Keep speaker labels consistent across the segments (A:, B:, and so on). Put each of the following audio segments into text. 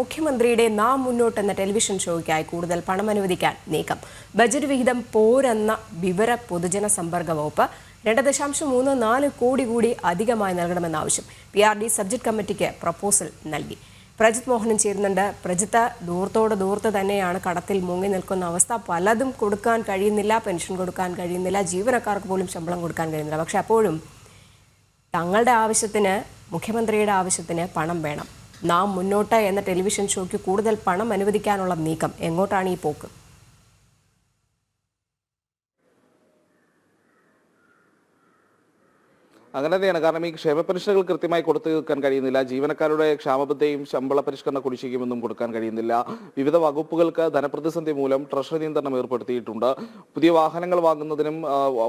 A: മുഖ്യമന്ത്രിയുടെ നാം മുന്നോട്ട് എന്ന ടെലിവിഷൻ ഷോയ്ക്കായി കൂടുതൽ പണം അനുവദിക്കാൻ നീക്കം. ബജറ്റ് വിഹിതം പോരെന്ന വിവര പൊതുജന സമ്പർക്ക വകുപ്പ് രണ്ട് ദശാംശം മൂന്ന് നാല് കോടി കൂടി അധികമായി നൽകണമെന്ന ആവശ്യം പി ആർ ഡി സബ്ജക്ട് കമ്മിറ്റിക്ക് പ്രപ്പോസൽ നൽകി. പ്രജിത് മോഹനും ചേരുന്നുണ്ട്. പ്രജിത്ത് ദൂരത്തോട് ദൂരത്ത് തന്നെയാണ് കടത്തിൽ മുങ്ങി നിൽക്കുന്ന അവസ്ഥ. പലതും കൊടുക്കാൻ കഴിയുന്നില്ല പെൻഷൻ കൊടുക്കാൻ കഴിയുന്നില്ല ജീവനക്കാർക്ക് പോലും ശമ്പളം കൊടുക്കാൻ കഴിയുന്നില്ല. പക്ഷെ അപ്പോഴും തങ്ങളുടെ ആവശ്യത്തിന് മുഖ്യമന്ത്രിയുടെ ആവശ്യത്തിന് പണം വേണം. നാം മുന്നോട്ട് എന്ന ടെലിവിഷൻ ഷോയ്ക്ക് കൂടുതൽ പണം അനുവദിക്കാനുള്ള നീക്കം. എങ്ങോട്ടാണ് ഈ പോക്ക്?
B: അങ്ങനെ തന്നെയാണ് കാരണം ഈ ക്ഷേമ പെൻഷനുകൾ കൃത്യമായി കൊടുത്തു തീർക്കാൻ കഴിയുന്നില്ല. ജീവനക്കാരുടെ ക്ഷാമബദ്ധയും ശമ്പള പരിഷ്കരണ കുടിശ്ശികയൊന്നും കൊടുക്കാൻ കഴിയുന്നില്ല. വിവിധ വകുപ്പുകൾക്ക് ധനപ്രതിസന്ധി മൂലം ട്രഷറി നിയന്ത്രണം ഏർപ്പെടുത്തിയിട്ടുണ്ട്. പുതിയ വാഹനങ്ങൾ വാങ്ങുന്നതിനും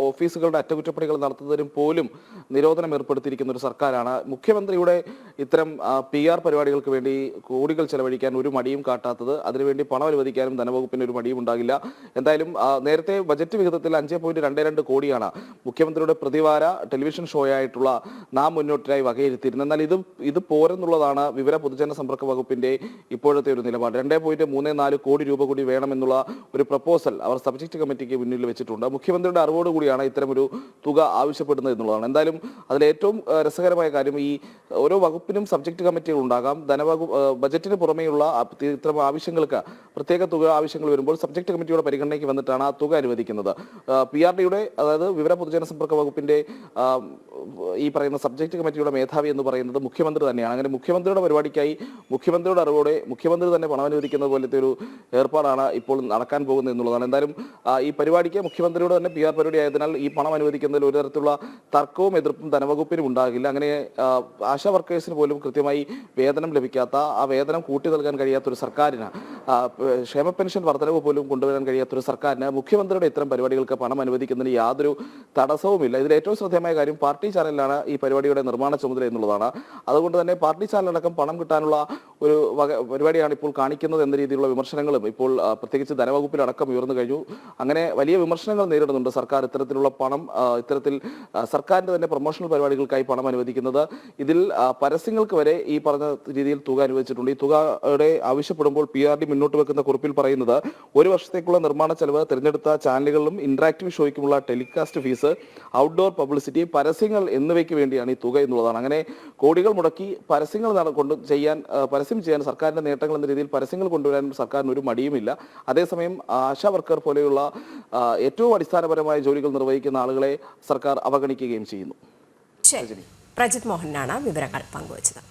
B: ഓഫീസുകളുടെ അറ്റകുറ്റപ്പണികൾ നടത്തുന്നതിനും പോലും നിരോധനം ഏർപ്പെടുത്തിയിരിക്കുന്ന ഒരു സർക്കാരാണ്. മുഖ്യമന്ത്രിയുടെ ഇത്തരം പി ആർ പരിപാടികൾക്ക് വേണ്ടി കോടികൾ ചെലവഴിക്കാൻ ഒരു മടിയും കാട്ടാത്തത്. അതിനുവേണ്ടി പണം അനുവദിക്കാനും ധനവകുപ്പിന് ഒരു മടിയും ഉണ്ടാകില്ല. എന്തായാലും നേരത്തെ ബജറ്റ് വിഹിതത്തിൽ അഞ്ച് പോയിന്റ് രണ്ട് രണ്ട് കോടിയാണ് മുഖ്യമന്ത്രിയുടെ പ്രതിവാര ടെലിവിഷൻ ഷോ ആയിട്ടുള്ള നാം മുന്നോട്ടിനായി വകയിരുത്തിയിരുന്നത് എന്നാൽ ഇത് ഇത് പോരെന്നുള്ളതാണ് വിവര പൊതുജന സമ്പർക്ക വകുപ്പിന്റെ ഇപ്പോഴത്തെ ഒരു നിലപാട്. രണ്ടേ പോയിന്റ് മൂന്ന് നാല് കോടി രൂപ കൂടി വേണമെന്നുള്ള ഒരു പ്രപ്പോസൽ അവർ സബ്ജക്ട് കമ്മിറ്റിക്ക് മുന്നിൽ വെച്ചിട്ടുണ്ട്. മുഖ്യമന്ത്രിയുടെ അറിവോടുകൂടിയാണ് ഇത്തരമൊരു തുക ആവശ്യപ്പെടുന്നത് എന്നുള്ളതാണ്. എന്തായാലും അതിൽ ഏറ്റവും രസകരമായ കാര്യം ഈ ഓരോ വകുപ്പിനും സബ്ജക്ട് കമ്മിറ്റികൾ ഉണ്ടാകാം. ധനവകുപ്പ് ബജറ്റിന് പുറമെയുള്ള ഇത്തരം ആവശ്യങ്ങൾക്ക് പ്രത്യേക തുക ആവശ്യങ്ങൾ വരുമ്പോൾ സബ്ജക്ട് കമ്മിറ്റിയുടെ പരിഗണനയ്ക്ക് വന്നിട്ടാണ് ആ തുക അനുവദിക്കുന്നത്. പി ആർ ഡിയുടെ അതായത് വിവര പൊതുജന സമ്പർക്ക വകുപ്പിന്റെ ഈ പറയുന്ന സബ്ജക്ട് കമ്മിറ്റിയുടെ മേധാവി എന്ന് പറയുന്നത് മുഖ്യമന്ത്രി തന്നെയാണ്. അങ്ങനെ മുഖ്യമന്ത്രിയുടെ പരിപാടിക്കായി മുഖ്യമന്ത്രിയുടെ അറിവോടെ മുഖ്യമന്ത്രി തന്നെ പണം അനുവദിക്കുന്ന പോലത്തെ ഒരു ഏർപ്പാടാണ് ഇപ്പോൾ നടക്കാൻ പോകുന്നത് എന്നുള്ളതാണ്. എന്തായാലും ഈ പരിപാടിക്ക് മുഖ്യമന്ത്രിയുടെ തന്നെ പി ആർ പരിപാടി ആയതിനാൽ ഈ പണം അനുവദിക്കുന്നതിൽ ഒരു തരത്തിലുള്ള തർക്കവും എതിർപ്പും ധനവകുപ്പിനും ഉണ്ടാകില്ല. അങ്ങനെ ആശാ വർക്കേഴ്സിന് പോലും കൃത്യമായി വേതനം ലഭിക്കാത്ത ആ വേതനം കൂട്ടി നൽകാൻ കഴിയാത്ത ഒരു സർക്കാരിന് ആ, പ- ക്ഷേമ പെൻഷൻ വർധനവ് പോലും കൊണ്ടുവരാൻ കഴിയാത്ത ഒരു സർക്കാരിന് മുഖ്യമന്ത്രിയുടെ ഇത്തരം പരിപാടികൾക്ക് പണം അനുവദിക്കുന്നതിന് യാതൊരു തടസ്സവുമില്ല. ഇതിൽ ഏറ്റവും ശ്രദ്ധേയമായ കാര്യം പാർട്ടി ചാനലിലാണ് ഈ പരിപാടിയുടെ നിർമ്മാണ ചുമതല എന്നുള്ളതാണ്. അതുകൊണ്ട് തന്നെ പാർട്ടി ചാനലടക്കം പണം കിട്ടാനുള്ള ഒരു വക പരിപാടിയാണ് ഇപ്പോൾ കാണിക്കുന്നത് എന്ന രീതിയിലുള്ള വിമർശനങ്ങളും ഇപ്പോൾ പ്രത്യേകിച്ച് ധനവകുപ്പിലടക്കം ഉയർന്നു കഴിഞ്ഞു. അങ്ങനെ വലിയ വിമർശനങ്ങൾ നേരിടുന്നുണ്ട് സർക്കാർ ഇത്തരത്തിലുള്ള പണം ഇത്തരത്തിൽ സർക്കാരിന്റെ തന്നെ പ്രൊമോഷണൽ പരിപാടികൾക്കായി പണം അനുവദിക്കുന്നത്. ഇതിൽ പരസ്യങ്ങൾക്ക് വരെ ഈ പറഞ്ഞ രീതിയിൽ തുക അനുവദിച്ചിട്ടുണ്ട്. ഈ തുകയുടെ ആവശ്യപ്പെടുമ്പോൾ പി ആർ ഡി മുന്നോട്ട് വെക്കുന്ന കുറിപ്പിൽ പറയുന്നത് ഒരു വർഷത്തേക്കുള്ള നിർമ്മാണ ചെലവ് തിരഞ്ഞെടുത്ത ചാനലുകളിലും ഇന്ററാക്റ്റീവ് ഷോയ്ക്കുമുള്ള ടെലികാസ്റ്റ് ഫീസ് ഔട്ട്ഡോർ പബ്ലിസിറ്റി പരസ്യങ്ങൾ എന്നിവയ്ക്ക് വേണ്ടിയാണ് ഈ തുക എന്നുള്ളതാണ്. അങ്ങനെ കോടികൾ മുടക്കി പരസ്യങ്ങൾ കൊണ്ട് ചെയ്യാൻ ആ, പരസ്യം ചെയ്യാൻ സർക്കാരിന്റെ നേട്ടങ്ങൾ എന്ന രീതിയിൽ പരസ്യങ്ങൾ കൊണ്ടുവരാൻ സർക്കാരിന് ഒരു മടിയുമില്ല. അതേസമയം ആശാ വർക്കർ പോലെയുള്ള ഏറ്റവും അടിസ്ഥാനപരമായ ജോലികൾ നിർവഹിക്കുന്ന ആളുകളെ സർക്കാർ അവഗണിക്കുകയും ചെയ്യുന്നു.
A: പ്രജിത് മോഹനാണ് വിവരങ്ങൾ പങ്കുവച്ചത്.